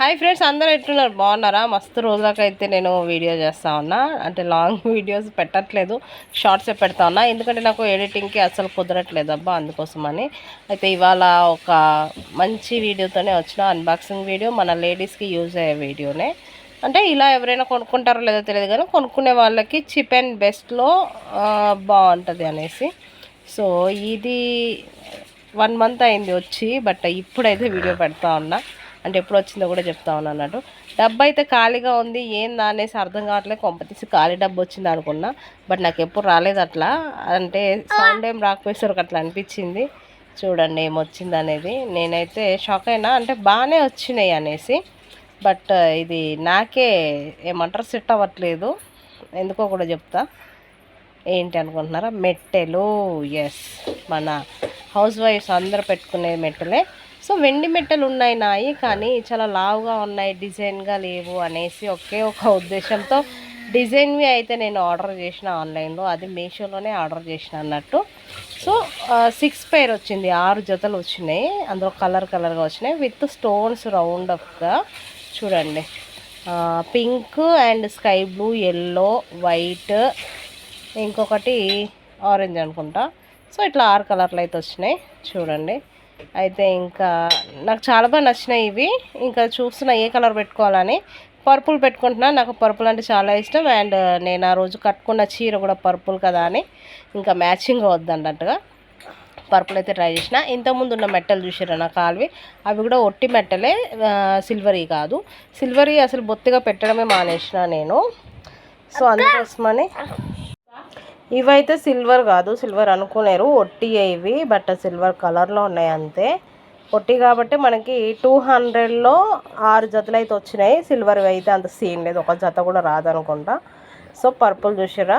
Hi friends అందరూ ఎట్లున్నారు? బాగున్నారా? మస్తు రోజులకైతే నేను వీడియో చేస్తా ఉన్నా. అంటే లాంగ్ వీడియోస్ పెట్టట్లేదు షార్ట్సే పెడతా ఉన్నా. ఎందుకంటే నాకు ఎడిటింగ్కి అసలు కుదరట్లేదు అబ్బా అందుకోసమని. అయితే ఇవాళ ఒక మంచి వీడియోతోనే వచ్చిన అన్బాక్సింగ్ వీడియో మన లేడీస్కి యూజ్ అయ్యే వీడియోనే అంటే ఇలా ఎవరైనా కొనుక్కుంటారో లేదో తెలియదు కానీ కొనుక్కునే వాళ్ళకి చిప్ అండ్ బెస్ట్లో బాగుంటుంది అనేసి. సో ఇది వన్ మంత్ అయింది వచ్చి బట్ ఇప్పుడైతే వీడియో పెడతా ఉన్నా. అంటే ఎప్పుడు వచ్చిందో కూడా చెప్తా ఉన్నా అన్నట్టు. డబ్బు అయితే ఖాళీగా ఉంది ఏందా అనేసి అర్థం కావట్లేదు. కొంపతీసి ఖాళీ డబ్బు వచ్చింది అనుకున్నా బట్ నాకు ఎప్పుడు రాలేదు అట్లా. అంటే సౌండ్ ఏం రాకపోయేసరికి అట్లా అనిపించింది. చూడండి ఏమొచ్చింది అనేది. నేనైతే షాక్ అయినా అంటే బాగానే వచ్చినాయి అనేసి. బట్ ఇది నాకే ఏమంటారు సెట్ అవ్వట్లేదు. ఎందుకో కూడా చెప్తా. ఏంటి అనుకుంటున్నారా? మెట్టెలు ఎస్ మన హౌస్ వైఫ్స్ అందరు పెట్టుకునే మెట్టలే. సో వెండి మెట్టలు ఉన్నాయి నాయి కానీ చాలా లావుగా ఉన్నాయి డిజైన్గా లేవు అనేసి ఒకే ఒక ఉద్దేశంతో డిజైన్వి అయితే నేను ఆర్డర్ చేసిన ఆన్లైన్లో అది మీషోలోనే ఆర్డర్ చేసిన అన్నట్టు. సో సిక్స్ పేర్ వచ్చింది ఆరు జతలు వచ్చినాయి అందులో కలర్ కలర్గా వచ్చినాయి విత్ స్టోన్స్ రౌండ్ అప్గా చూడండి pink and sky blue yellow white ఇంకొకటి ఆరెంజ్ అనుకుంటా. సో ఇట్లా ఆరు కలర్లు అయితే వచ్చినాయి చూడండి. అయితే ఇంకా నాకు చాలా బాగా నచ్చినాయి ఇవి. ఇంకా చూస్తున్నా ఏ కలర్ పెట్టుకోవాలని. పర్పుల్ పెట్టుకుంటున్నా. నాకు పర్పుల్ అంటే చాలా ఇష్టం. అండ్ నేను ఆ రోజు కట్టుకున్న చీర కూడా పర్పుల్ కదా అని. ఇంకా మ్యాచింగ్ వద్దన్నట్టుగా పర్పుల్ అయితే ట్రై చేసిన. ఇంతకుముందు ఉన్న మెట్టలు చూసారా నా కాలువి? అవి కూడా ఒట్టి మెట్టలే సిల్వరీ కాదు. సిల్వరీ అసలు బొత్తిగా పెట్టడమే మానేసిన నేను. సో అందుకోసమని ఇవైతే సిల్వర్ కాదు సిల్వర్ అనుకునేరు. ఒట్టి ఇవి బట్ సిల్వర్ కలర్లో ఉన్నాయి అంతే. ఒట్టి కాబట్టి మనకి టూ హండ్రెడ్లో ఆరు జతలు అయితే వచ్చినాయి. సిల్వర్ అయితే అంత సీన్ లేదు. ఒక జత కూడా రాదనుకుంటా. సో పర్పుల్ చూసారా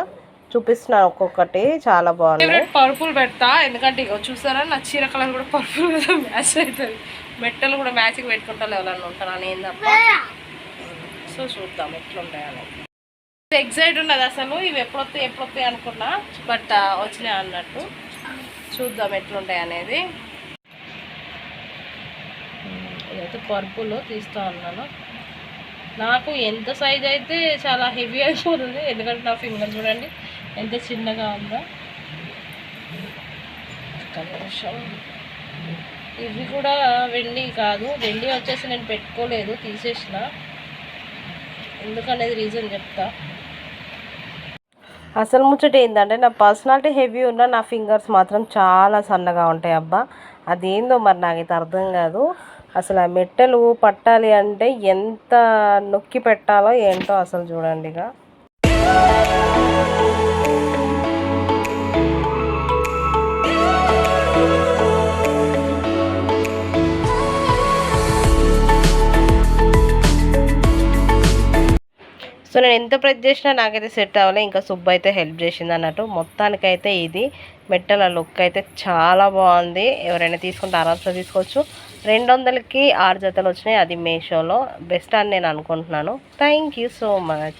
చూపిస్తున్నాను ఒక్కొక్కటి. చాలా బాగుంది. పర్పుల్ పెడతా. ఎందుకంటే ఇక చూసారా? నా చీర కలర్ కూడా పర్పుల్ మ్యాచ్ అవుతుంది. మెట్టలు కూడా మ్యాచింగ్ పెట్టుకుంటా ఎవరన్నా ఉంటారా నేను తప్ప. సో చూద్దాం ఎట్లుంటాయని ఎగ్జైట్ ఉన్నది అసలు ఇవి ఎప్పుడొస్తాయి ఎప్పుడొస్తాయి అనుకున్నా బట్ వచ్చినాయి అన్నట్టు. చూద్దాం ఎట్లుంటాయి అనేది. ఇదైతే పర్పుల్ తీస్తా ఉన్నాను నాకు ఎంత సైజ్ అయితే చాలా హెవీ అయిపోతుంది ఎందుకంటే నా ఫింగర్ చూడండి ఎంత చిన్నగా ఉందో. నిమిషం. ఇవి కూడా వెండి కాదు. వెండి వచ్చేసి నేను పెట్టుకోలేదు తీసేసిన. ఎందుకనేది రీజన్ చెప్తా. అసలు ముచ్చట ఏంటంటే నా పర్సనాలిటీ హెవీ ఉన్న నా ఫింగర్స్ మాత్రం చాలా సన్నగా ఉంటాయి అబ్బా. అదేందో మరి నాకైతే అర్థం కాదు. అసలు ఆ మెట్టెలు పట్టాలి అంటే ఎంత నొక్కి పెట్టాలో ఏంటో అసలు చూడండి ఇక సో నేను ఎంత ప్రెస్ చేసినా నాకైతే సెట్ అవ్వలే. ఇంకా సుబ్బు అయితే హెల్ప్ చేసింది అన్నట్టు. మొత్తానికైతే ఇది. మెట్టల లుక్ అయితే చాలా బాగుంది. ఎవరైనా తీసుకుంటే ఆరామ్స్లో తీసుకోవచ్చు. రెండు వందలకి ఆరు జతలు వచ్చినాయి. అది మీషోలో. బెస్ట్ అని నేను అనుకుంటున్నాను. Thank so much